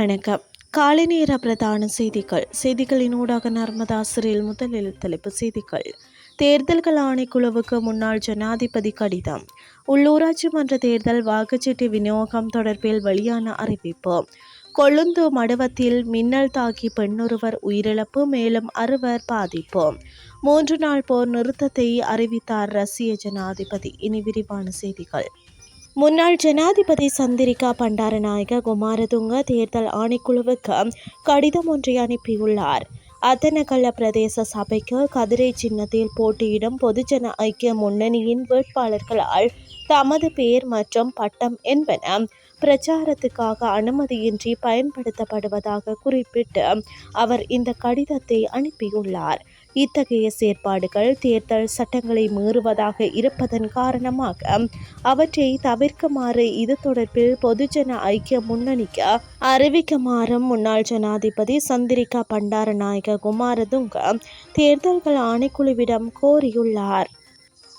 வணக்கம். காலை நேர பிரதான செய்திகள். செய்திகளின் ஊடாக நர்மதா சிறையில் முதலில் தலைப்பு செய்திகள். தேர்தல்கள் ஆணைக்குழுவுக்கு முன்னாள் ஜனாதிபதி கடிதம். உள்ளூராட்சி மன்ற தேர்தல் வாக்குச்சீட்டு விநியோகம் தொடர்பில் வெளியான அறிவிப்பு. கொழுந்து மடுவத்தில் மின்னல் தாக்கி பெண்ணொருவர் உயிரிழப்பு மேலும் அறுவர் பாதிப்பு. மூன்று நாள் போர் நிறுத்தத்தை அறிவித்தார் ரஷ்ய ஜனாதிபதி. இனி விரிவான செய்திகள். முன்னாள் ஜனாதிபதி சந்திரிகா பண்டாரநாயக குமாரதுங்க தேர்தல் ஆணைக்குழுவுக்கு கடிதம் ஒன்றை அனுப்பியுள்ளார். அத்தனகல்ல பிரதேச சபைக்கு கதிரை சின்னத்தில் போட்டியிடும் பொதுஜன ஐக்கிய முன்னணியின் வேட்பாளர்களால் தமது பெயர் மற்றும் பட்டம் என்பன பிரச்சாரத்துக்காக அனுமதியின்றி பயன்படுத்தப்படுவதாக குறிப்பிட்டு அவர் இந்த கடிதத்தை அனுப்பியுள்ளார். இத்தகைய செயற்பாடுகள் தேர்தல் சட்டங்களை மீறுவதாக இருப்பதன் காரணமாக அவற்றை தவிர்க்குமாறு இது தொடர்பில் பொதுஜன ஐக்கிய முன்னணிக்கு அறிவிக்குமாறும் முன்னாள் ஜனாதிபதி சந்திரிகா பண்டாரநாயக குமாரதுங்க தேர்தல்கள் ஆணைக்குழுவிடம் கோரியுள்ளார்.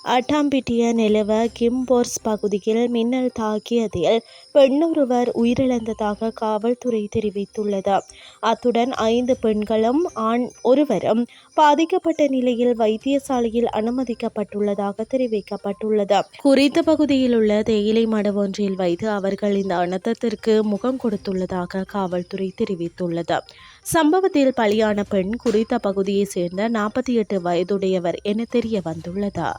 அட்டாம்பிட்டிய நிலவ கிம்போர்ஸ் பகுதியில் மின்னல் தாக்கியதில் பெண்ணொருவர் உயிரிழந்ததாக காவல்துறை தெரிவித்துள்ளது. அத்துடன் ஐந்து பெண்களும் ஆண் ஒருவரும் பாதிக்கப்பட்ட நிலையில் வைத்தியசாலையில் அனுமதிக்கப்பட்டுள்ளதாக தெரிவிக்கப்பட்டுள்ளது. குறித்த பகுதியில் உள்ள தேயிலை மடம் ஒன்றில் வைத்து அவர்கள் இந்த அனர்த்தத்திற்கு முகம் கொடுத்துள்ளதாக காவல்துறை தெரிவித்துள்ளது. சம்பவத்தில் பலியான பெண் குறித்த பகுதியைச் சேர்ந்த நாற்பத்தி எட்டு வயதுடையவர் என தெரிய வந்துள்ளது.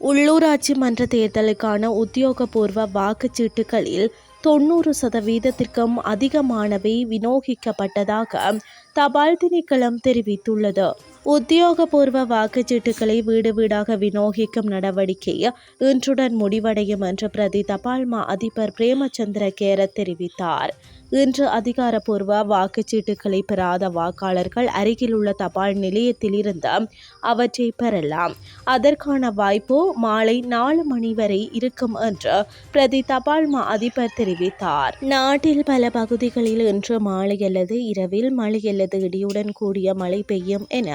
உள்ளூராட்சி மன்ற தேர்தலுக்கான உத்தியோகபூர்வ வாக்குச்சீட்டுகளில் தொண்ணூறு சதவீதத்திற்கும் அதிகமானவை விநியோகிக்கப்பட்டதாக தபால் திணைக்களம் தெரிவித்துள்ளது. உத்தியோகபூர்வ வாக்குச்சீட்டுகளை வீடு வீடாக விநியோகிக்கும் நடவடிக்கை இன்றுடன் முடிவடையும் என்று பிரதி தபால் மா அதிபர் பிரேமச்சந்திர கேரத் தெரிவித்தார். இன்று அதிகாரப்பூர்வ வாக்குச்சீட்டுகளை பெறாத வாக்காளர்கள் அருகில் உள்ள தபால் நிலையத்திலிருந்து அவற்றை பெறலாம். அதற்கான வாய்ப்பு மாலை நாலு மணி வரை இருக்கும் என்று பிரதி தபால் மா அதிபர் தெரிவித்தார். நாட்டில் பல பகுதிகளில் இன்று மாலை அல்லது இரவில் மழை அல்லது இடியுடன் கூடிய மழை பெய்யும் என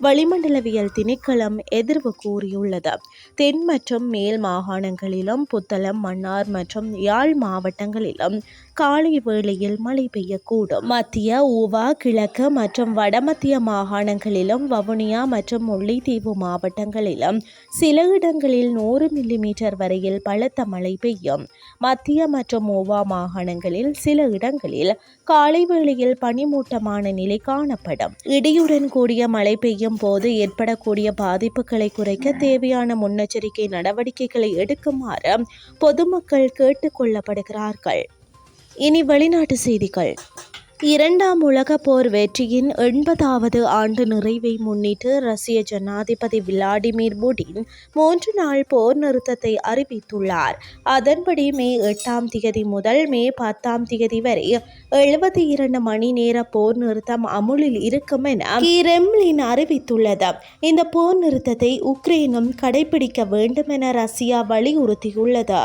வளிமண்டலவியல் திணைக்களம் எதிர்வு கூறியுள்ளது. தென் மற்றும் மேல் மாகாணங்களிலும் புத்தளம் மன்னார் மற்றும் யாழ் மாவட்டங்களிலும் காலை வேளையில் மழை பெய்யக்கூடும். மத்திய ஊவா கிழக்கு மற்றும் வடமத்திய மாகாணங்களிலும் வவுனியா மற்றும் முல்லைத்தீவு மாவட்டங்களிலும் சில இடங்களில் நூறு மில்லிமீட்டர் வரையில் பலத்த மழை பெய்யும். மத்திய மற்றும் ஊவா மாகாணங்களில் சில இடங்களில் காலை வேளையில் பனிமூட்டமான நிலை காணப்படும். இடியுடன் கூடிய மழை பெய்யும் போது ஏற்படக்கூடிய பாதிப்புகளை குறைக்க தேவையான முன்னெச்சரிக்கை நடவடிக்கைகளை எடுக்குமாறு பொதுமக்கள் கேட்டுக்கொள்ளப்படுகிறார்கள் இனி வெளிநாட்டு செய்திகள். இரண்டாம் உலக போர் வெற்றியின் எண்பதாவது ஆண்டு நிறைவை முன்னிட்டு ரஷ்ய ஜனாதிபதி விளாடிமிர் புடின் மூன்று நாள் போர் நிறுத்தத்தை அறிவித்துள்ளார். அதன்படி மே எட்டாம் திகதி முதல் மே பத்தாம் திகதி வரை எழுபத்தி இரண்டு மணி நேர போர் நிறுத்தம் அமுலில் இருக்கும் என கிரெம்லின் அறிவித்துள்ளது. இந்த போர் நிறுத்தத்தை உக்ரைனும் கடைபிடிக்க வேண்டும் என ரஷ்யா வலியுறுத்தியுள்ளது.